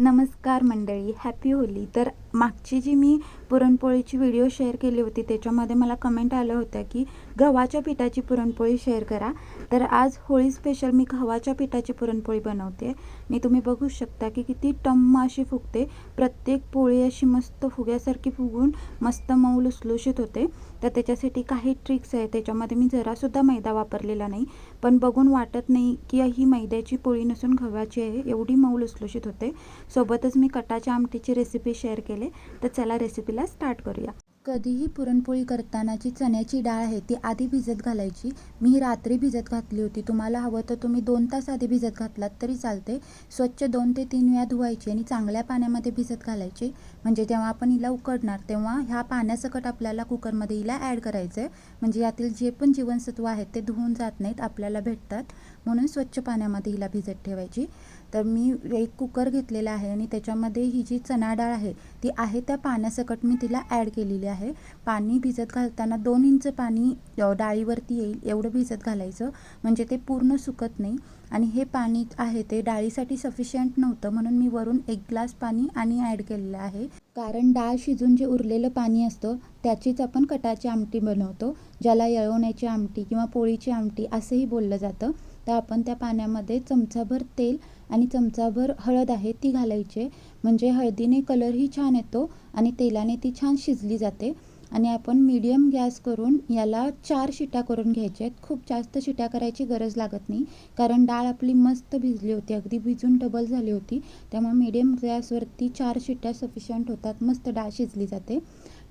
नमस्कार मंडळी happy Holy तर मागची जी मी पुरणपोळीची व्हिडिओ शेअर केली होती त्याच्यामध्ये मला कमेंट आलं होतं की गव्हाच्या पिठाची पुरणपोळी शेअर करा. तर आज होळी स्पेशल मी गव्हाच्या पिठाची पुरणपोळी बनवते. आणि तुम्ही बघू शकता की किती टम्म अशी फुगते. प्रत्येक पोळी अशी मस्त फुग्यासारखी फुगून मस्त मऊ लुसलुशीत होते. तर त्याच्यासाठी काही ट्रिक्स आहे त्याच्यामध्ये मी जरासुद्धा मैदा वापरलेला नाही. पण बघून वाटत नाही की ही मैद्याची पोळी नसून गव्हाची आहे एवढी मऊ लुसलुशीत होते. सोबतच मी कटाच्या आमटीची रेसिपी शेअर केली. तर चला रेसिपीला स्टार्ट करूया. कधीही पुरणपोळी करताना जी चण्याची डाळ आहे ती आधी भिजत घालायची. मी रात्री भिजत घातली होती. तुम्हाला हवं तर तुम्ही दोन तास आधी भिजत घातलात तरी चालते स्वच्छ दोन ते तीन वेळा धुवायची आणि चांगल्या पाण्यामध्ये भिजत घालायची. म्हणजे जेव्हा आपण हिला उकडणार तेव्हा ह्या पाण्यासकट आपल्याला कुकरमध्ये हिला ॲड करायचं आहे म्हणजे यातील जे पण जीवनसत्व आहेत ते धुवून जात नाहीत आपल्याला भेटतात. म्हणून स्वच्छ पाण्यामध्ये हिला भिजत ठेवायची. तर मी एक कुकर घेतलेला आहे आणि त्याच्यामध्ये ही जी चणा डाळ आहे ती आहे त्या पाण्यासकट मी तिला ॲड केलेली आहे. पाणी भिजत घालताना दोन इंच पाणी डाळीवरती येईल एवढं भिजत घालायचं. म्हणजे ते पूर्ण सुकत नाही. आणि हे पाणी आहे ते डाळीसाठी सफिशियंट नव्हतं म्हणून मी वरून एक ग्लास पाणी आणि ॲड केलेलं आहे. कारण डाळ शिजून जे उरलेलं पाणी असतं त्याचीच आपण कटाची आमटी बनवतो ज्याला यळवण्याची आमटी किंवा पोळीची आमटी असंही बोललं जातं. तर आपण त्या पाण्यामध्ये चमचाभर तेल आणि चमचाभर हळद आहे ती घालायची. म्हणजे हळदीने कलरही छान येतो आणि तेलाने ती छान शिजली जाते. आणि आपण मीडियम गॅस करून याला चार शिट्या करून घ्यायच्या आहेत. खूप जास्त शिट्या करायची गरज लागत नाही. कारण डाळ आपली मस्त भिजली होती. अगदी भिजून डबल झाली होती. त्यामुळे मीडियम गॅसवरती चार शिट्या सफिशियंट होतात. मस्त डाळ शिजली जाते.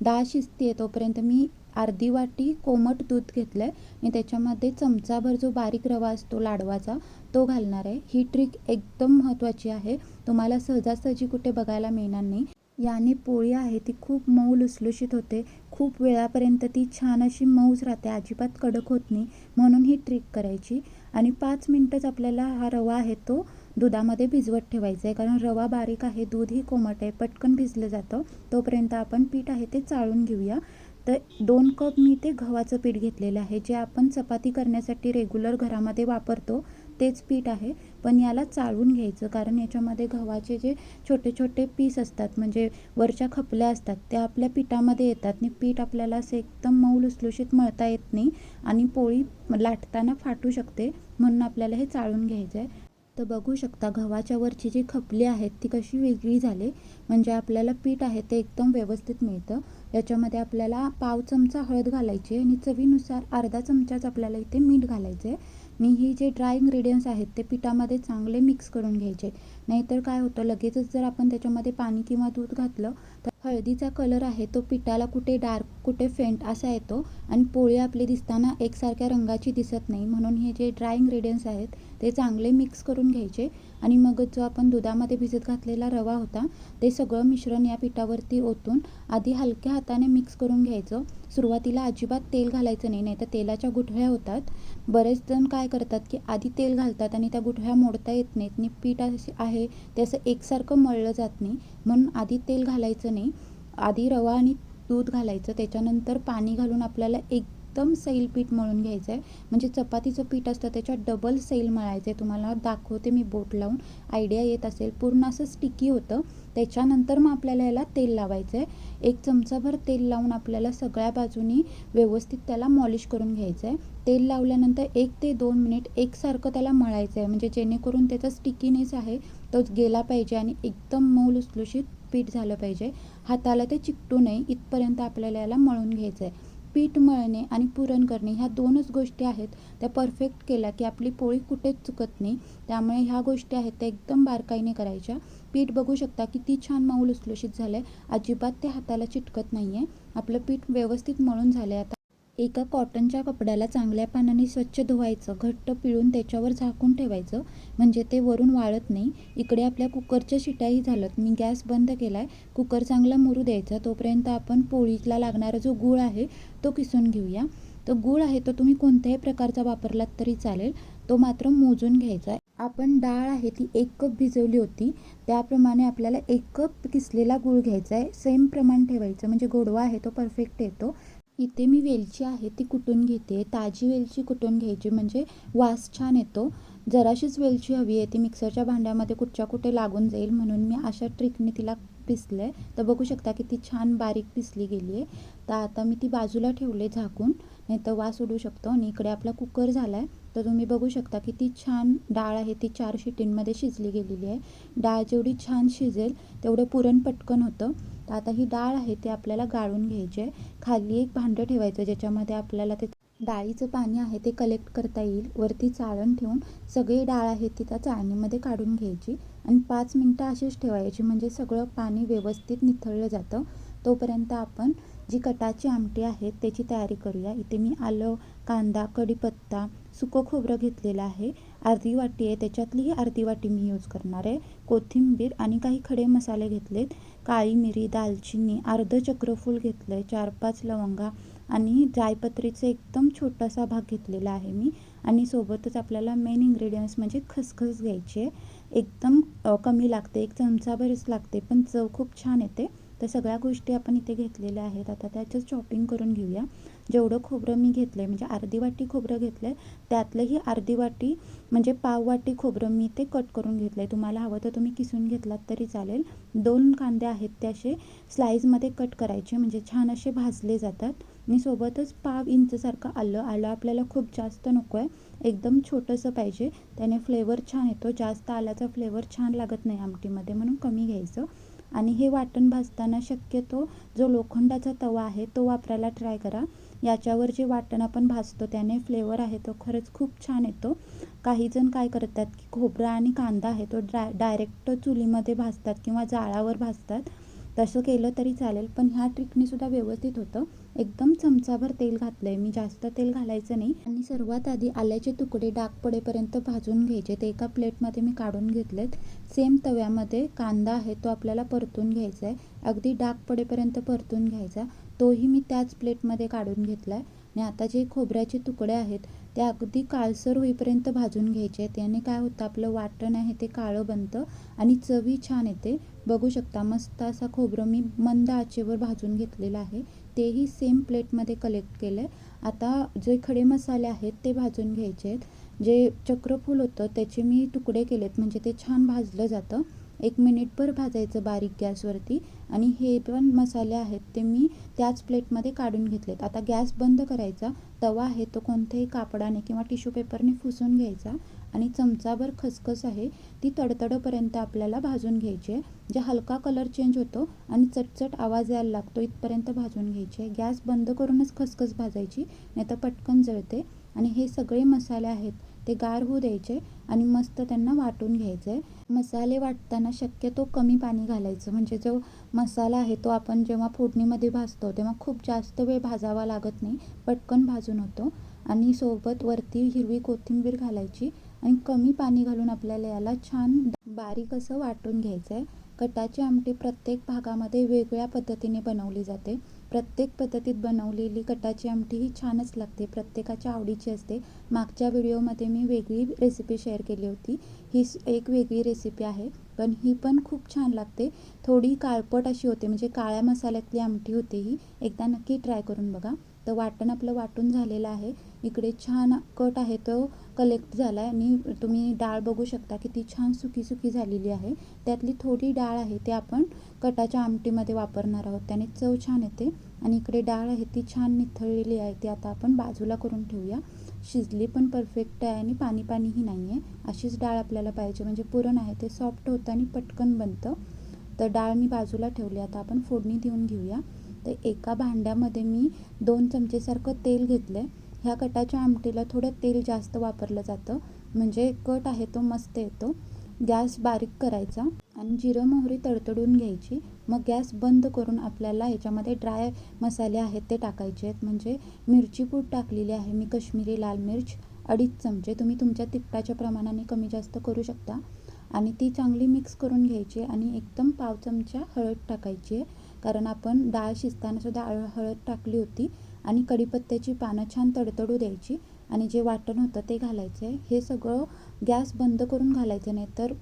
डाळ शिजते तोपर्यंत मी अर्धी वाटी कोमट दूध घेतलं आहे आणि त्याच्यामध्ये चमचाभर जो बारीक रवा असतो लाडवाचा तो घालणार आहे. ही ट्रिक एकदम महत्त्वाची आहे. तुम्हाला सहजासहजी कुठे बघायला मिळणार नाही. याने पोळी आहे ती खूप मऊ लुसलुशीत होते. खूप वेळापर्यंत ती छान अशी मऊच राहते. अजिबात कडक होत नाही. म्हणून ही ट्रिक करायची. आणि पाच मिनटंच आपल्याला हा रवा आहे तो दुधामध्ये भिजवत ठेवायचा आहे कारण रवा बारीक आहे दूध ही कोमट आहे पटकन भिजलं जातं. तोपर्यंत आपण पीठ आहे ते चाळून घेऊया. तर दोन कप मी ते गव्हाचं पीठ घेतलेलं आहे. जे आपण चपाती करण्यासाठी रेग्युलर घरामध्ये वापरतो. तेच पीठ आहे. पण याला चाळून घ्यायचं. कारण याच्यामध्ये गव्हाचे जे छोटे छोटे पीस असतात म्हणजे वरच्या खपल्या असतात त्या आपल्या पिठामध्ये येतात. आणि पीठ आपल्याला असं एकदम मऊ लुसलुशीत मळता येत नाही आणि पोळी लाटताना फाटू शकते. म्हणून आपल्याला हे चाळून घ्यायचं आहे तर बघू शकता गव्हाच्या वरची जी खपली आहेत ती कशी वेगळी झाली. म्हणजे आपल्याला पीठ आहे ते एकदम व्यवस्थित मिळतं. याच्यामध्ये आपल्याला पाव चमचा हळद घालायची आणि चवीनुसार अर्धा चमचाच आपल्याला इथे मीठ घालायचं आहे मी ही जे ड्राय इन्ग्रेडियंट्स आहेत ते पिठामध्ये चांगले मिक्स करून घ्यायचे. नाहीतर काय होतं लगेचच जर आपण त्याच्यामध्ये पाणी किंवा दूध घातलं तर हळदीचा कलर आहे तो पिठाला कुठे डार्क कुठे फेंट असा येतो आणि पोळी आपली दिसताना एकसारख्या रंगाची दिसत नाही. म्हणून हे जे ड्राय इन्ग्रेडियंट्स आहेत ते चांगले मिक्स करून घ्यायचे आणि मग जो आपण दुधामध्ये भिजत घातलेला रवा होता ते सगळं मिश्रण या पिठावरती ओतून आधी हलक्या हाताने मिक्स करून घ्यायचं. सुरुवातीला अजिबात तेल घालायचं नाही नाही तर तेलाच्या गुठळ्या होतात. बरेच जण काय करतात की आधी तेल घालतात आणि त्या गुठळ्या मोडता येत नाहीत आणि पीठ असे आहे ते असं एकसारखं मळलं जात नाही. म्हणून आधी तेल घालायचं नाही आधी रवा आणि दूध घालायचं त्याच्यानंतर पाणी घालून आपल्याला एकदम सैल पीठ मळून घ्यायचं आहे म्हणजे चपातीचं पीठ असतं त्याच्यात डबल सैल मळायचं आहे तुम्हाला दाखवते मी बोट लावून. आयडिया येत असेल. पूर्ण असं स्टिकी होतं. त्याच्यानंतर मग आपल्याला याला तेल लावायचं आहे एक चमचाभर तेल लावून आपल्याला सगळ्या बाजूनी व्यवस्थित त्याला मॉलिश करून घ्यायचं आहे तेल लावल्यानंतर एक ते दोन मिनिट एकसारखं त्याला मळायचं आहे म्हणजे जेणेकरून त्याचा स्टिकीनेस आहे. तो गेला पाहिजे आणि एकदम मऊ लुसलुशीत पीठ झालं पाहिजे. हाताला ते चिकटू नये इथपर्यंत आपल्याला याला मळून घ्यायचं आहे पीठ मळणे आणि पुरण करणे ह्या दोनच गोष्टी आहेत. त्या परफेक्ट केल्या की आपली पोळी कुठेच चुकत नाही. त्यामुळे ह्या गोष्टी आहेत त्या एकदम बारकाईने करायच्या. पीठ बघू शकता किती छान मऊ लुसलुशीत झालं आहे अजिबात ते हाताला चिटकत नाही आहे आपलं पीठ व्यवस्थित मळून झालं आहे आता एका कॉटनच्या कपड्याला चांगल्या पाण्याने स्वच्छ धुवायचं घट्ट पिळून त्याच्यावर झाकून ठेवायचं म्हणजे ते वरून वाळत नाही. इकडे आपल्या कुकरच्या शिट्याही झाल्यात. मी गॅस बंद केला आहे कुकर चांगला मुरू द्यायचा. तोपर्यंत आपण पोळीला लागणारा जो गूळ आहे तो किसून घेऊया. तो गूळ आहे तो तुम्ही कोणत्याही प्रकारचा वापरलात तरी चालेल. तो मात्र मोजून घ्यायचा आहे. आपण डाळ आहे ती एक कप भिजवली होती. त्याप्रमाणे आपल्याला एक कप किसलेला गूळ घ्यायचा आहे. सेम प्रमाण ठेवायचं. म्हणजे गोडवा आहे तो परफेक्ट येतो. इथे मी वेलची आहे ती कुटून घेते? ताजी वेलची कुटून घ्यायची? म्हणजे वास छान येतो. जराशीच वेलची हवी आहे ती मिक्सरच्या भांड्यामध्ये कुठच्या कुठे लागून जाईल म्हणून मी अशा ट्रिकने तिला पिसलं. आहे तर बघू शकता की ती छान बारीक पिसली गेली आहे. तर आता मी ती बाजूला ठेवले झाकून नाही तर वास उडू शकतो. आणि इकडे आपला कुकर झाला आहे तर तुम्ही बघू शकता की ती छान डाळ आहे ती चार शिटींमध्ये शिजली गेलेली आहे. डाळ जेवढी छान शिजेल तेवढं पुरण पटकन होतं. तर आता ही डाळ आहे ती आपल्याला गाळून घ्यायची आहे. खाली एक भांडं ठेवायचं ज्याच्यामध्ये आपल्याला ते डाळीचं पाणी आहे ते कलेक्ट करता येईल. वरती चाळण ठेवून सगळी डाळ आहे ती त्या चाळणीमध्ये काढून घ्यायची. आणि पाच मिनटं अशीच ठेवायची म्हणजे सगळं पाणी व्यवस्थित निथळलं जातं. तोपर्यंत आपण जी कटाची आमटी आहे त्याची तयारी करूया. इथे मी आलं कांदा कढीपत्ता सुकं खोबरं घेतलेलं आहे. अर्धी वाटी आहे त्याच्यातली ही अर्धी वाटी मी यूज करणार आहे. कोथिंबीर आणि काही खडे मसाले घेतलेत. काळी मिरी दालचिनी अर्ध चक्रफूल घेतलं आहे चार पाच लवंगा आणि जायपत्रीचा एकदम छोटासा भाग घेतलेला आहे मी. आणि सोबतच आपल्याला मेन इंग्रेडियंट्स म्हणजे खसखस घ्यायची आहे. एकदम कमी लागते एक चमचाभरच लागते पण चव खूप छान येते. तर सगळ्या गोष्टी आपण इथे घेतलेल्या आहेत. आता त्याचं चॉपिंग करून घेऊया. जेवढं खोबरं मी घेतलं आहे म्हणजे अर्धी वाटी खोबरं घेतलं आहे त्यातलंही अर्धी वाटी म्हणजे पाव वाटी खोबरं मी ते कट करून घेतलं आहे तुम्हाला हवं तर तुम्ही किसून घेतलात तरी चालेल. दोन कांदे आहेत ते असे स्लाईजमध्ये कट करायचे म्हणजे छान असे भाजले जातात. आणि सोबतच पाव इंचसारखं आलं आलं आपल्याला खूप जास्त नको आहे एकदम छोटंसं पाहिजे. त्याने फ्लेवर छान येतो. जास्त आल्याचा फ्लेवर छान लागत नाही आमटीमध्ये म्हणून कमी घ्यायचं. आणि हे वाटण भाजताना शक्यतो जो लोखंडाचा तवा आहे तो वापरायला ट्राय करा. याच्यावर जे वाटण आपण भाजतो त्याने फ्लेवर आहे तो खरंच खूप छान येतो. काहीजण काय करतात की खोबरं आणि कांदा आहे तो ड्राय डायरेक्ट चुलीमध्ये भाजतात किंवा जाळावर भाजतात. तसं केलं तरी चालेल पण ह्या ट्रिकने सुद्धा व्यवस्थित होतं. एकदम चमचाभर तेल घातलं आहे मी जास्त तेल घालायचं नाही. आणि सर्वात आधी आल्याचे तुकडे डाग पडेपर्यंत भाजून घ्यायचे. ते एका प्लेटमध्ये मी काढून घेतलेत. सेम तव्यामध्ये कांदा आहे तो आपल्याला परतून घ्यायचा आहे अगदी डाग पडेपर्यंत परतून घ्यायचा. तोही मी त्याच प्लेटमध्ये काढून घेतला आहे आणि आता जे खोबऱ्याचे तुकडे आहेत ते अगदी काळसर होईपर्यंत भाजून घ्यायचे आहेत. याने काय होतं आपलं वाटण आहे ते काळं बनतं आणि चवी छान येते. बघू शकता मस्त असा खोबरं मी मंद आचेवर भाजून घेतलेलं आहे. तेही सेम प्लेटमध्ये कलेक्ट केलं आहे आता जे खडे मसाले आहेत ते भाजून घ्यायचे आहेत. जे चक्रफूल होतं त्याचे मी तुकडे केलेत. म्हणजे ते छान भाजलं जातं. एक मिनिटभर भाजायचं बारीक गॅसवरती आणि हे पण मसाले आहेत ते मी त्याच प्लेटमध्ये काढून घेतलेत. आता गॅस बंद करायचा तवा आहे तो कोणत्याही कापडाने किंवा टिश्यू पेपरने पुसून घ्यायचा आणि चमचाभर खसखस आहे ती तडतडपर्यंत आपल्याला भाजून घ्यायची आहे. जे हलका कलर चेंज होतो आणि चटचट आवाज यायला लागतो इथपर्यंत भाजून घ्यायची आहे. गॅस बंद करूनच खसखस भाजायची नाही तर पटकन जळते. आणि हे सगळे मसाले आहेत ते गार होऊ द्यायचे आणि मस्त त्यांना वाटून घ्यायचं. आहे मसाले वाटताना शक्यतो कमी पाणी घालायचं. म्हणजे जो मसाला आहे तो आपण जेव्हा फोडणीमध्ये भाजतो तेव्हा खूप जास्त वेळ भाजावा लागत नाही. पटकन भाजून होतो. आणि सोबत वरती हिरवी कोथिंबीर घालायची आणि कमी पाणी घालून आपल्याला याला छान बारीक असं वाटून घ्यायचं आहे कटाची आमटी प्रत्येक भागामध्ये वेगळ्या पद्धतीने बनवली जाते. प्रत्येक पद्धतीत बनवलेली कटाची आमटी ही छानच लागते प्रत्येकाच्या आवडीची असते. मागच्या व्हिडिओमध्ये मी वेगळी रेसिपी शेअर केली होती. ही एक वेगळी रेसिपी आहे पण ही पण खूप छान लागते. थोडी काळपट अशी होते म्हणजे काळ्या मसाल्यातली आमटी होते ही. एकदा नक्की ट्राय करून बघा. तर वाटण आपलं वाटून झालेलं आहे. इकडे छान कट आहे तो कलेक्ट झाला आहे आणि तुम्ही डाळ बघू शकता की ती छान सुकी सुकी झालेली आहे. त्यातली थोडी डाळ आहे ते आपण कटाच्या आमटीमध्ये वापरणार आहोत. त्याने चव छान येते आणि इकडे डाळ आहे ती छान निथळलेली आहे. ती आता आपण बाजूला करून ठेवूया. शिजली पण परफेक्ट आहे आणि पाणी पाणीही नाही आहे अशीच डाळ आपल्याला पाहिजे. म्हणजे पुरण आहे ते सॉफ्ट होतं आणि पटकन बनतं. तर डाळ मी बाजूला ठेवली. आता आपण फोडणी देऊन घेऊया. तर एका भांड्यामध्ये मी दोन चमचेसारखं तेल घेतलं आहे ह्या कटाच्या आमटीला थोडं तेल जास्त वापरलं जातं. म्हणजे कट आहे तो मस्त येतो. गॅस बारीक करायचा. आणि जिरं मोहरी तडतडून घ्यायची. मग गॅस बंद करून आपल्याला ह्याच्यामध्ये ड्राय मसाले आहेत ते टाकायचे आहेत. म्हणजे मिरची पूड टाकलेली आहे. मी कश्मीरी लाल मिर्च अडीच चमचे. तुम्ही तुमच्या तिखटाच्या प्रमाणाने कमी जास्त करू शकता. आणि ती चांगली मिक्स करून घ्यायची आणि एकदम पाव चमचा हळद टाकायची आहे. कारण आपण डाळ शिजतानासुद्धा हळद टाकली होती. आणि कढीपत्त्याची पानं छान तडतडू द्यायची. आणि जे वाटण होतं ते घालायचं आहे. हे सगळं गॅस बंद करून घालायचं नाही तर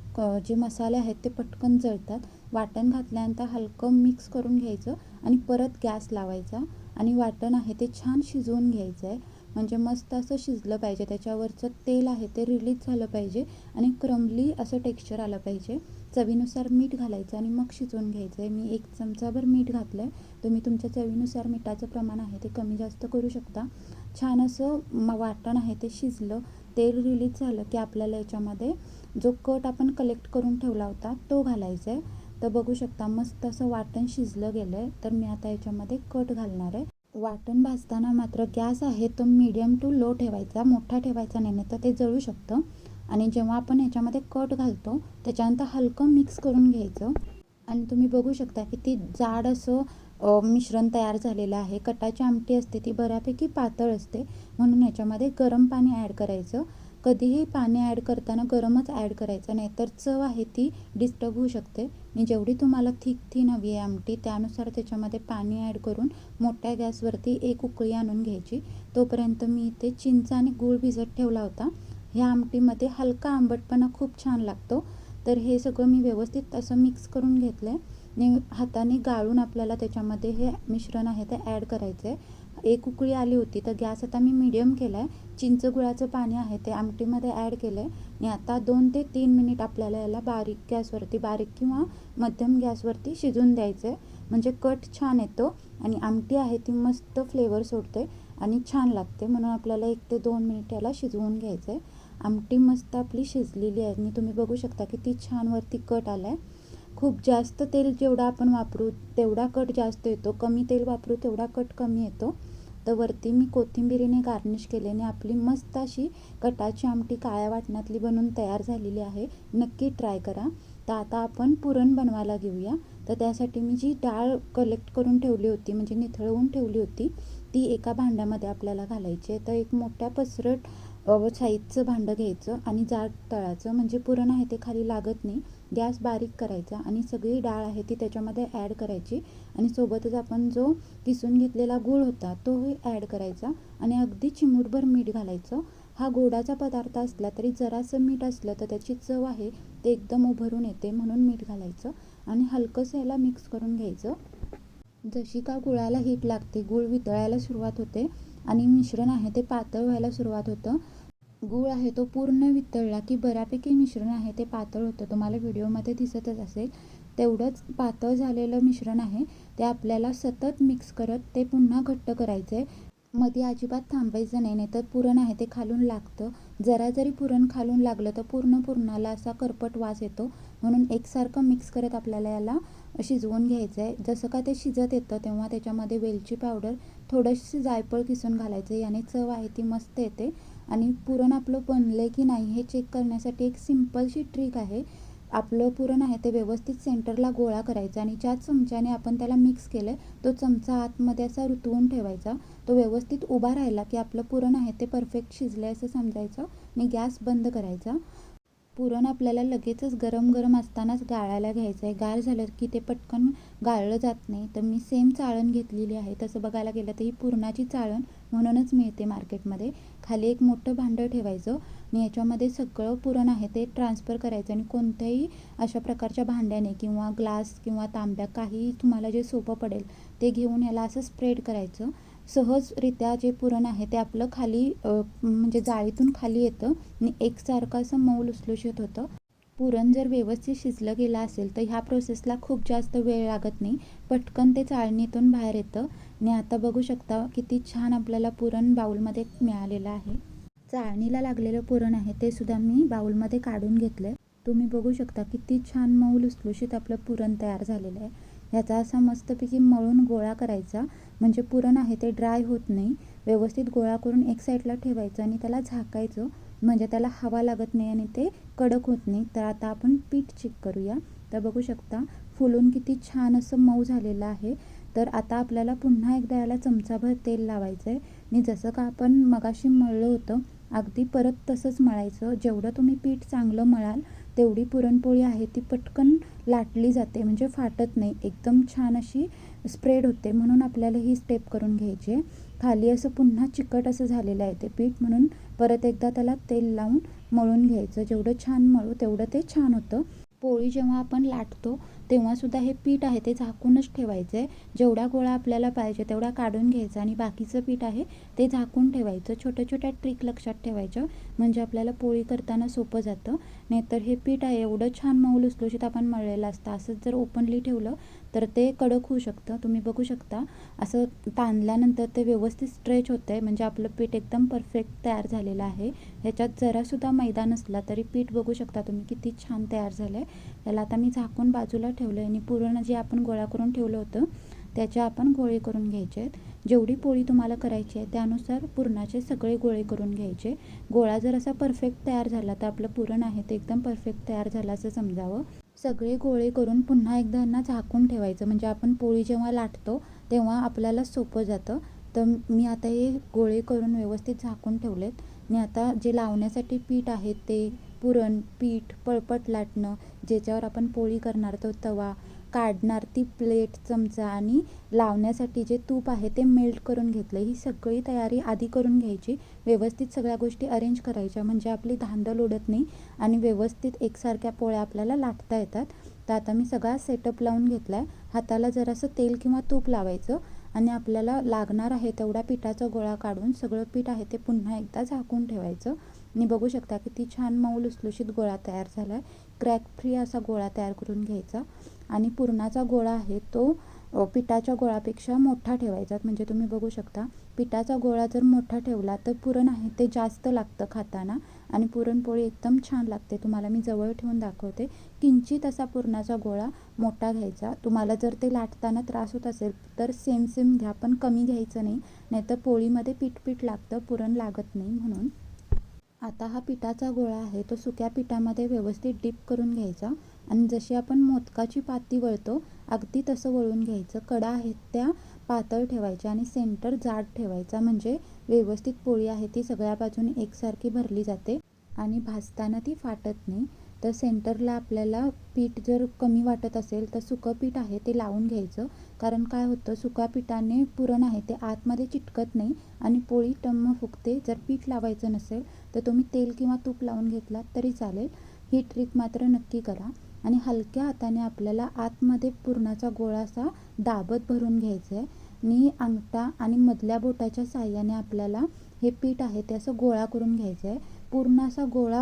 जे मसाले आहेत ते पटकन जळतात. वाटण घातल्यानंतर हलकं मिक्स करून घ्यायचं आणि परत गॅस लावायचा आणि वाटण आहे ते छान शिजवून घ्यायचं आहे. म्हणजे मस्त असं शिजलं पाहिजे. त्याच्यावरचं तेल आहे ते रिलीज झालं पाहिजे आणि क्रमली असं टेक्स्चर आलं पाहिजे. चवीनुसार मीठ घालायचं आणि मग शिजवून घ्यायचं आहे. मी एक चमचाभर मीठ घातलं आहे तुम्ही तुमच्या चवीनुसार मिठाचं प्रमाण आहे ते कमी जास्त करू शकता. छान असं म वाटण आहे ते शिजलं तेल रिलीज झालं की आपल्याला याच्यामध्ये जो कट आपण कलेक्ट करून ठेवला होता तो घालायचा आहे. तर बघू शकता मस्त असं वाटण शिजलं गेलं आहे तर मी आता याच्यामध्ये कट घालणार आहे. वाटण भाजताना मात्र गॅस आहे तो मीडियम टू लो ठेवायचा मोठा ठेवायचा नाही नाही तर ते जळू शकतं. आणि जेव्हा आपण याच्यामध्ये कट घालतो त्याच्यानंतर हलकं मिक्स करून घ्यायचं. आणि तुम्ही बघू शकता की ती जाड असं मिश्रण तयार झालेलं आहे. कटाची आमटी असते ती बऱ्यापैकी पातळ असते. म्हणून याच्यामध्ये गरम पाणी ॲड करायचं. कधीही पाणी ॲड करताना गरमच ॲड करायचं. नाही तर चव आहे ती डिस्टर्ब होऊ शकते. आणि जेवढी तुम्हाला थिक थीन हवी आहे आमटी त्यानुसार त्याच्यामध्ये पाणी ॲड करून मोठ्या गॅसवरती एक उकळी आणून घ्यायची. तोपर्यंत मी इथे चिंच आणि गूळ भिजत ठेवला होता. ह्या आमटीमध्ये हलका आंबटपणा खूप छान लागतो. तर हे सगळं मी व्यवस्थित असं मिक्स करून घेतलं आहे नि हाताने गाळून आपल्याला त्याच्यामध्ये हे मिश्रण आहे ते ॲड करायचं आहे एक उकळी आली होती तर गॅस आता मी मीडियम केला आहे चिंच गुळाचं पाणी आहे ते आमटीमध्ये ॲड केलं आहे आणि आता दोन ते तीन मिनिट आपल्याला याला बारीक गॅसवरती बारीक किंवा मध्यम गॅसवरती शिजून द्यायचं आहे म्हणजे कट छान येतो आणि आमटी आहे ती मस्त फ्लेवर सोडते आणि छान लागते. म्हणून आपल्याला एक ते दोन मिनिट याला शिजवून घ्यायचं आहे आमटी मस्त आपली शिजलेली आहे आणि तुम्ही बघू शकता किती छान वरती कट आला आहे खूप जास्त तेल जेवढा आपण वापरू तेवढा कट जास्त येतो. कमी तेल वापरू तेवढा कट कमी येतो. तर वरती मी कोथिंबिरीने गार्निश केल्याने आपली मस्त अशी कटाची आमटी काळ्या वाटणातली बनून तयार झालेली आहे. नक्की ट्राय करा. तर आता आपण पुरण बनवायला घेऊया. तर त्यासाठी मी जी डाळ कलेक्ट करून ठेवली होती म्हणजे निथळवून ठेवली होती ती एका भांड्यामध्ये आपल्याला घालायची आहे. तर एक मोठ्या पसरट अ, साईजचं भांडं घ्यायचं आणि जाड तळाचं म्हणजे पुरण आहे ते खाली लागत नाही गॅस बारीक करायचा आणि सगळी डाळ आहे ती त्याच्यामध्ये ॲड करायची आणि सोबतच आपण जो किसून घेतलेला गूळ होता तोही ॲड करायचा आणि अगदी चिमूटभर मीठ घालायचं. हा गोडाचा पदार्थ असला तरी जरासं मीठ असलं तर त्याची चव आहे ते एकदम उभरून येते म्हणून मीठ घालायचं आणि हलकंसं याला मिक्स करून घ्यायचं. जशी का गुळाला हीट लागते गुळ वितळायला सुरुवात होते आणि मिश्रण आहे ते पातळ व्हायला सुरुवात होतं. गूळ आहे तो पूर्ण वितळला की बऱ्यापैकी मिश्रण आहे ते पातळ होतं. तुम्हाला व्हिडिओमध्ये दिसतच असेल तेवढंच पातळ झालेलं मिश्रण आहे. ते आपल्याला सतत मिक्स करत ते पुन्हा घट्ट करायचं आहे मध्ये अजिबात थांबायचं नाही नाही तर पुरण आहे ते खालून लागतं. जरा जरी पुरण खालून लागलं तर पूर्ण पुरणाला असा करपट वास येतो. म्हणून एकसारखं मिक्स करत आपल्याला याला शिजवून घ्यायचं आहे जसं का ते शिजत येतं तेव्हा त्याच्यामध्ये वेलची पावडर थोडंशी जायफळ किसून घालायचं. याने चव आहे ती मस्त येते. आणि पुरण आपलं बनलं आहे की नाही हे चेक करण्यासाठी एक सिम्पलशी ट्रिक आहे. आपलं पुरण आहे ते व्यवस्थित सेंटरला गोळा करायचा आणि ज्या चमच्याने आपण त्याला मिक्स केलं आहे तो चमचा आतमध्ये असा रुतवून ठेवायचा. तो व्यवस्थित उभा राहिला की आपलं पुरण आहे ते परफेक्ट शिजलं आहे असं समजायचं आणि गॅस बंद करायचा. पुरण आपल्याला लगेचच गरम गरम असतानाच गाळायला घ्यायचं आहे गार झालं की ते पटकन गाळलं जात नाही. तर मी सेम चाळण घेतलेली आहे. तसं बघायला गेलं तर ही पुरणाची चाळण म्हणूनच मिळते मार्केटमध्ये खाली एक मोठं भांडं ठेवायचं. आणि याच्यामध्ये सगळं पुरण आहे ते ट्रान्सफर करायचं. आणि कोणत्याही अशा प्रकारच्या भांड्याने किंवा ग्लास किंवा तांब्या काही तुम्हाला जे सोपं पडेल ते घेऊन याला असं स्प्रेड करायचं. सहजरित्या जे पुरण आहे ते आपलं खाली म्हणजे जाळीतून खाली येतं. आणि एकसारखं असं मऊ लुसलुशीत होतं. पुरण जर व्यवस्थित शिजलं गेलं असेल तर ह्या प्रोसेसला खूप जास्त वेळ लागत नाही. पटकन ते चाळणीतून बाहेर येतं. आणि आता बघू शकता किती छान आपल्याला पुरण बाऊलमध्ये मिळालेलं आहे. चाळणीला लागलेलं पुरण आहे ते सुद्धा मी बाऊलमध्ये काढून घेतलं तुम्ही बघू शकता किती छान मऊ लुसलुशीत आपलं पुरण तयार झालेलं आहे. ह्याचा असा मस्तपैकी मळून गोळा करायचा. म्हणजे पुरण आहे ते ड्राय होत नाही. व्यवस्थित गोळा करून एक साईडला ठेवायचं आणि त्याला झाकायचं. म्हणजे त्याला हवा लागत नाही आणि ते कडक होत नाही. तर आता आपण पीठ चेक करूया. तर बघू शकता फुलून किती छान असं मऊ झालेलं आहे. तर आता आपल्याला पुन्हा एकदा याला चमचाभर तेल लावायचं आहे आणि जसं का आपण मगाशी मळलं होतं अगदी परत तसंच मळायचं. जेवढं तुम्ही पीठ चांगलं मळाल तेवढी पुरणपोळी आहे ती पटकन लाटली जाते. म्हणजे फाटत नाही. एकदम छान अशी स्प्रेड होते. म्हणून आपल्याला ही स्टेप करून घ्यायची आहे. खाली असं पुन्हा चिकट असं झालेलं आहे ते पीठ. म्हणून परत एकदा त्याला तेल लावून मळून घ्यायचं. जेवढं छान मळू तेवढं ते छान होतं. पोळी जेव्हा आपण लाटतो तेव्हासुद्धा हे पीठ आहे ते झाकूनच ठेवायचं आहे जेवढा गोळा आपल्याला पाहिजे तेवढा काढून घ्यायचा आणि बाकीचं पीठ आहे ते झाकून ठेवायचं. छोट्या छोट्या ट्रिक लक्षात ठेवायचं म्हणजे आपल्याला पोळी करताना सोपं जातं. नाहीतर हे पीठ आहे एवढं छान मऊ लुसलुशीत आपण मळलेलं असतं. असंच जर ओपनली ठेवलं तर ते कडक होऊ शकतं. तुम्ही बघू शकता. असं ताणल्यानंतर ते व्यवस्थित स्ट्रेच होतं आहे म्हणजे आपलं पीठ एकदम परफेक्ट तयार झालेलं आहे. ह्याच्यात जरासुद्धा मैदा नसला तरी पीठ बघू शकता तुम्ही किती छान तयार झालं आहे याला आता मी झाकून बाजूला ठेवलं आहे आणि पूर्ण जे आपण गोळा करून ठेवलं होतं त्याच्या आपण गोळे करून घ्यायचे आहेत. जेवढी पोळी तुम्हाला करायची आहे त्यानुसार पुरणाचे सगळे गोळे करून घ्यायचे. गोळा जर असा परफेक्ट तयार झाला तर आपलं पुरण आहे ते एकदम परफेक्ट तयार झालं असं समजावं. सगळे गोळे करून पुन्हा एकदा यांना झाकून ठेवायचं. म्हणजे आपण पोळी जेव्हा लाटतो तेव्हा आपल्याला सोपं जातं. तर मी आता हे गोळे करून व्यवस्थित झाकून ठेवलेत. मी आता जे लावण्यासाठी पीठ आहे ते पुरण पीठ पळपट लाटणं ज्याच्यावर आपण पोळी करणार तो तवा काढणार ती प्लेट चमचा आणि लावण्यासाठी जे तूप आहे ते मेल्ट करून घेतलं ही सगळी तयारी आधी करून घ्यायची. व्यवस्थित सगळ्या गोष्टी अरेंज करायच्या. म्हणजे आपली धांदल उडत नाही आणि व्यवस्थित एकसारख्या पोळ्या आपल्याला लाटता येतात. तर आता मी सगळा सेटअप लावून घेतला आहे हाताला जरासं तेल किंवा तूप लावायचं आणि आपल्याला लागणार आहे तेवढा पिठाचा गोळा काढून सगळं पीठ आहे ते पुन्हा एकदा झाकून ठेवायचं. आणि बघू शकता किती छान मऊ लुसलुशीत गोळा तयार झाला आहे क्रॅक फ्री असा गोळा तयार करून घ्यायचा. आणि पुरणाचा गोळा आहे तो पिठाच्या गोळापेक्षा मोठा ठेवायचा. म्हणजे तुम्ही बघू शकता पिठाचा गोळा जर मोठा ठेवला तर पुरण आहे ते जास्त लागतं खाताना आणि पुरणपोळी एकदम छान लागते. तुम्हाला मी जवळ ठेवून दाखवते. किंचित असा पुरणाचा गोळा मोठा घ्यायचा. तुम्हाला जर ते लाटताना त्रास होत असेल तर सेम सेम घ्या. पण कमी घ्यायचं नाही. नाहीतर पोळीमध्ये पीठ पीठ लागतं पुरण लागत नाही म्हणून. आता हा पिठाचा गोळा आहे तो सुक्या पिठामध्ये व्यवस्थित डीप करून घ्यायचा. आणि जशी आपण मोदकाची पाती वळतो अगदी तसं वळून घ्यायचं. कडा आहेत त्या पातळ ठेवायच्या आणि सेंटर जाड ठेवायचा. म्हणजे व्यवस्थित पोळी आहे ती सगळ्या बाजूने एकसारखी भरली जाते आणि भाजताना ती फाटत नाही. तर सेंटरला आपल्याला पीठ जर कमी वाटत असेल तर सुकं पीठ आहे ते लावून घ्यायचं. कारण काय होतं सुका पिठाने पुरण आहे ते आतमध्ये चिटकत नाही आणि पोळी टम्म फुगते. जर पीठ लावायचं नसेल तर तुम्ही तेल किंवा तूप लावून घेतलात तरी चालेल. ही ट्रिक मात्र नक्की करा. आणि हलक्या हाताने आपल्याला आतमध्ये पुरणाचा गोळा असा दाबत भरून घ्यायचं आहे आणि अंगठा आणि मधल्या बोटाच्या साह्याने आपल्याला हे पीठ आहे ते असं गोळा करून घ्यायचं आहे पूर्ण असा गोळा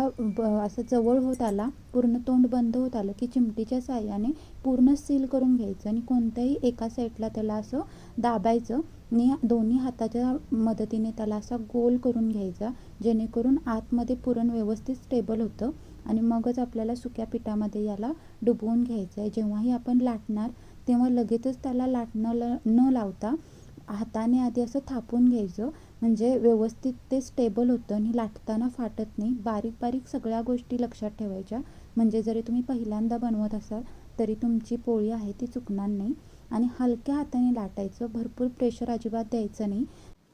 असं जवळ होत आला पूर्ण तोंड बंद होत आलं की चिमटीच्या साह्याने पूर्ण सील करून घ्यायचं आणि कोणत्याही एका साईडला त्याला असं दाबायचं आणि दोन्ही हाताच्या मदतीने त्याला असा गोल करून घ्यायचा जेणेकरून आतमध्ये पुरण व्यवस्थित स्टेबल होतं. आणि मगच आपल्याला सुक्या पिठामध्ये याला डुबवून घ्यायचं आहे जेव्हाही आपण लाटणार तेव्हा लगेचच त्याला लाटणं ल न लावता हाताने आधी असं थापून घ्यायचं. म्हणजे व्यवस्थित ते स्टेबल होतं आणि लाटताना फाटत नाही. बारीक बारीक सगळ्या गोष्टी लक्षात ठेवायच्या. म्हणजे जरी तुम्ही पहिल्यांदा बनवत असाल तरी तुमची पोळी आहे ती चुकणार नाही. आणि हलक्या हाताने लाटायचं. भरपूर प्रेशर अजिबात द्यायचं नाही.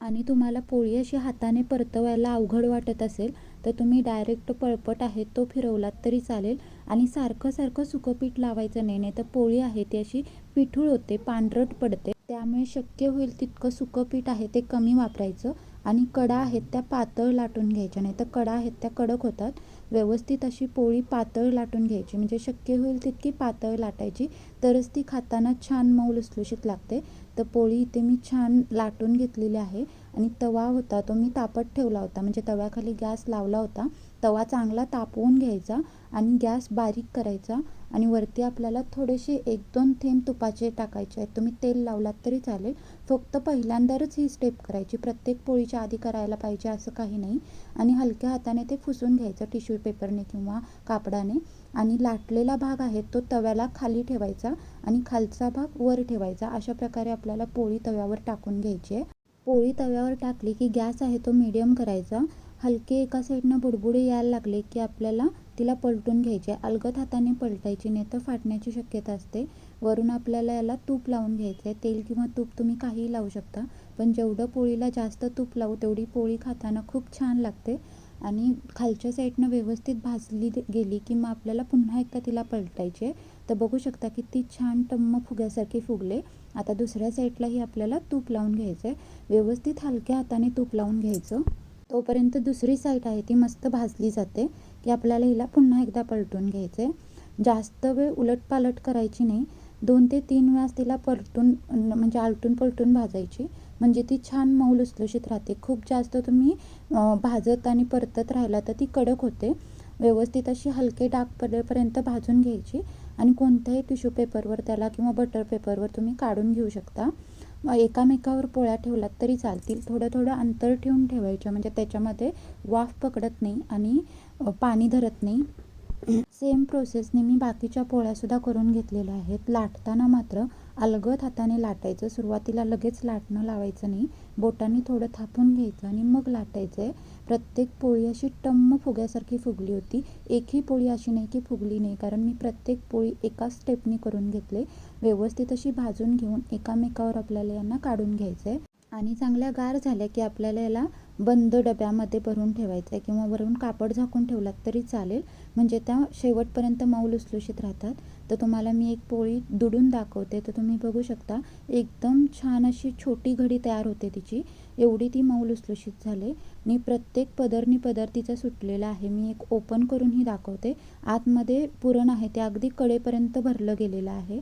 आणि तुम्हाला पोळी अशी हाताने परतवायला अवघड वाटत असेल तर तुम्ही डायरेक्ट पळपट आहे तो फिरवलात तरी चालेल. आणि सारखं सारखं सुकं पीठ लावायचं नाही नाही तर पोळी आहे ती अशी पिठूळ होते पांढरट पडते. त्यामुळे शक्य होईल तितकं सुकं पीठ आहे ते कमी वापरायचं आणि कडा आहेत त्या पातळ लाटून घ्यायच्या नाही तर कडा आहेत त्या कडक होतात. व्यवस्थित अशी पोळी पातळ लाटून घ्यायची म्हणजे शक्य होईल तितकी पातळ लाटायची. तरच ती खाताना छान मऊ लुसलुशीत लागते. तर पोळी इथे मी छान लाटून घेतलेली आहे. आणि तवा होता तो मी तापत ठेवला होता. म्हणजे तव्याखाली गॅस लावला होता. तवा चांगला तापवून घ्यायचा आणि गॅस बारीक करायचा आणि वरती आपल्याला थोडेसे एक दोन थेंब तुपाचे टाकायचे आहेत. तुम्ही तेल लावलात तरी चालेल. फक्त पहिल्यांदाच ही स्टेप करायची. प्रत्येक पोळीच्या आधी करायला पाहिजे असं काही नाही. आणि हलक्या हाताने ते फुसून घ्यायचं टिश्यू पेपरने किंवा कापडाने. आणि लाटलेला भाग आहे तो तव्याला खाली ठेवायचा आणि खालचा भाग वर ठेवायचा. अशा प्रकारे आपल्याला पोळी तव्यावर टाकून घ्यायची आहे. पोळी तव्यावर टाकली की गॅस आहे तो मीडियम करायचा. हलके एका साईडनं बुडबुडे यायला लागले की आपल्याला तिला पलटून घ्यायचे. अलगद हाताने पलटायची नाही तर फाटण्याची शक्यता असते. वरून आपल्याला याला तूप लावून घ्यायचं आहे तेल किंवा तूप तुम्ही काहीही लावू शकता पण जेवढं पोळीला जास्त तूप लावू तेवढी पोळी खाताना खूप छान लागते. आणि खालच्या साईडनं व्यवस्थित भाजली गेली की मग आपल्याला पुन्हा एकदा तिला पलटायची. आहे तर बघू शकता किती छान टम्म फुग्यासारखे फुगले. आता दुसऱ्या साईडलाही आपल्याला तूप लावून घ्यायचं आहे व्यवस्थित हलक्या हाताने तूप लावून घ्यायचं. तोपर्यंत दुसरी साईड आहे ती मस्त भाजली जाते की आपल्याला हिला पुन्हा एकदा पलटून घ्यायचं आहे जास्त वेळ उलटपालट करायची नाही. दोन ते तीन वेळास तिला परतून म्हणजे आलटून पलटून भाजायची. म्हणजे ती छान मऊ लुसलुशीत राहते. खूप जास्त तुम्ही भाजत आणि परतत राहिला तर ती कडक होते. व्यवस्थित अशी हलके डाग पडेपर्यंत भाजून घ्यायची. आणि कोणत्याही टिश्यू पेपरवर त्याला किंवा बटर पेपरवर तुम्ही काढून घेऊ शकता. एकामेकावर पोळ्या ठेवलात तरी चालतील. थोडं थोडं अंतर ठेवून ठेवायच्या म्हणजे त्याच्यामध्ये वाफ पकडत नाही आणि पाणी धरत नाही. सेम प्रोसेसने मी बाकीच्या पोळ्यासुद्धा करून घेतलेल्या आहेत. लाटताना मात्र अलगद हाताने लाटायचं. सुरुवातीला लगेच लाटणं लावायचं नाही. बोटांनी थोडं थापून घ्यायचं आणि मग लाटायचं आहे प्रत्येक पोळी अशी टम्म फुग्यासारखी फुगली होती. एकही पोळी अशी नाही की फुगली नाही कारण मी प्रत्येक पोळी एका स्टेपनी करून घेतले. व्यवस्थित अशी भाजून घेऊन एकामेकावर आपल्याला यांना काढून घ्यायचं. आहे आणि चांगल्या गार झाल्या की आपल्याला याला बंद डब्यामध्ये भरून ठेवायचं आहे किंवा वरून कापड झाकून ठेवलात तरी चालेल. म्हणजे त्या शेवटपर्यंत मऊ लुसलुशीत राहतात. तर तुम्हाला मी एक पोळी दुडून दाखवते. तर तुम्ही बघू शकता एकदम छान अशी छोटी घडी तयार होते तिची. एवढी ती मऊ लुसलुशीत झाले. आणि प्रत्येक पदरनी पदर तिचा सुटलेला आहे. मी एक ओपन करूनही दाखवते. आतमध्ये पुरण आहे ते अगदी कडेपर्यंत भरलं गेलेलं आहे.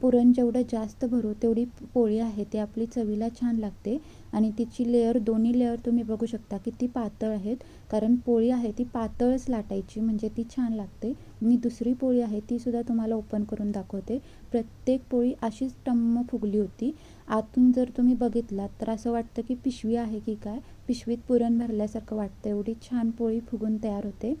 पुरण जेवढं जास्त भरू तेवढी पोळी आहे ती आपली चवीला छान लागते. आणि तिची लेअर दोन्ही लेअर तुम्ही बघू शकता किती पातळ आहेत. कारण पोळी आहे ती पातळच लाटायची म्हणजे ती छान लागते. मी दुसरी पोळी आहे ती सुद्धा तुम्हाला ओपन करून दाखवते. प्रत्येक पोळी अशीच टम्म फुगली होती. आतून जर तुम्ही बघितलात तर असं वाटतं की पिशवी आहे की काय? पिशवीत पुरण भरल्यासारखं वाटतं. एवढी छान पोळी फुगून तयार होते.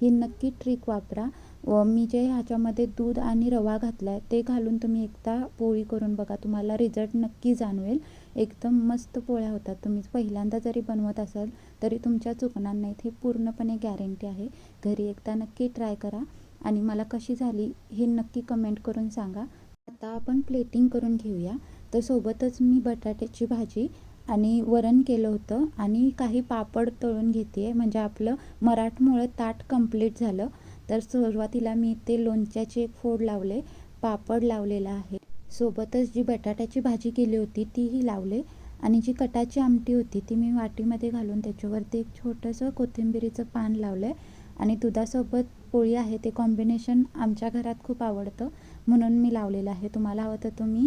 ही नक्की ट्रिक वापरा. व मी जे ह्याच्यामध्ये दूध आणि रवा घातला आहे ते घालून तुम्ही एकदा पोळी करून बघा. तुम्हाला रिझल्ट नक्की जाणवेल. एकदम मस्त पोळ्या होतात. तुम्ही पहिल्यांदा जरी बनवत असाल तरी तुमच्या चुकणार नाहीत. हे पूर्णपणे गॅरंटी आहे. घरी एकदा नक्की ट्राय करा. आणि मला कशी झाली हे नक्की कमेंट करून सांगा. आता आपण प्लेटिंग करून घेऊया. तर सोबतच मी बटाट्याची भाजी आणि वरण केलं होतं. आणि काही पापड तळून घेते आहे म्हणजे आपलं मराठमोळं ताट कंप्लीट झालं. तर सुरुवातीला मी ते लोणच्याचे एक फोड लावले. पापड लावलेला आहे. सोबतच जी बटाट्याची भाजी केली होती तीही लावले. आणि जी कटाची आमटी होती ती मी वाटीमध्ये घालून त्याच्यावरती एक छोटंसं कोथिंबिरीचं पान लावलं आहे आणि दुधासोबत पोळी आहे ते कॉम्बिनेशन आमच्या घरात खूप आवडतं. म्हणून मी लावलेलं आहे. तुम्हाला हवं तर तुम्ही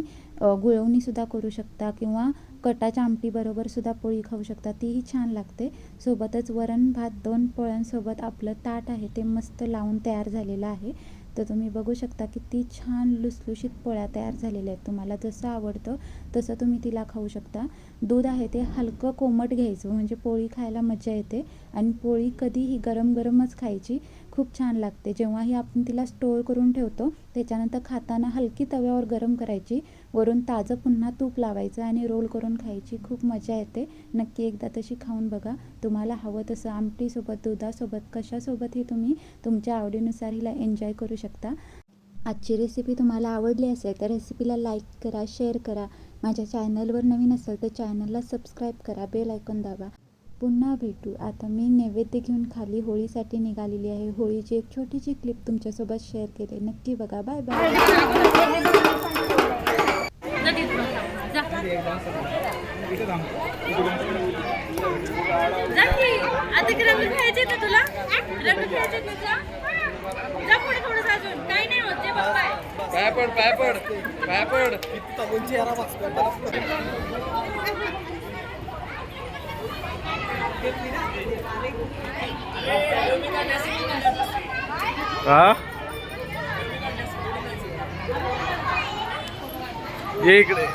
गुळवणीसुद्धा करू शकता किंवा कटाच्या आमटीबरोबरसुद्धा पोळी खाऊ शकता. तीही छान लागते. सोबतच वरण भात दोन पोळ्यांसोबत आपलं ताट आहे ते मस्त लावून तयार झालेलं आहे. तर तुम्ही बघू शकता किती छान लुसलुशीत पोळ्या तयार झालेल्या आहेत. तुम्हाला जसं आवडतं तसं तुम्ही तिला खाऊ शकता. दूध आहे ते हलकं कोमट घ्यायचं म्हणजे पोळी खायला मजा येते आणि पोळी कधीही गरम गरमच खायची खूप छान लागते. जेव्हाही आपण तिला स्टोअर करून ठेवतो त्याच्यानंतर खाताना हलकी तव्यावर गरम करायची. वरून ताजं पुन्हा तूप लावायचं आणि रोल करून खायची खूप मजा येते. नक्की एकदा तशी खाऊन बघा. तुम्हाला हवं तसं आमटीसोबत दुधासोबत कशासोबतही तुम्ही तुमच्या आवडीनुसार हिला एन्जॉय करू शकता. आजची रेसिपी तुम्हाला आवडली असेल तर रेसिपीला लाईक करा शेअर करा. माझ्या चॅनलवर नवीन असेल तर चॅनलला सबस्क्राईब करा. बेल ऐकून दाबा. पुन्हा भेटू. आता मी नैवेद्य घेऊन खाली होळीसाठी निघालेली आहे. होळीची एक छोटीशी क्लिप तुमच्यासोबत शेअर केली. नक्की बघा. बाय बाय जा की. आता रंग खेळायचे ना तुला? रंग खेळायचे ना तुला? जा पुढे थोडंसं अजून. काही नाही होत ते बघताय पाय पड पाय पड पाय पड हा? ये इकडे.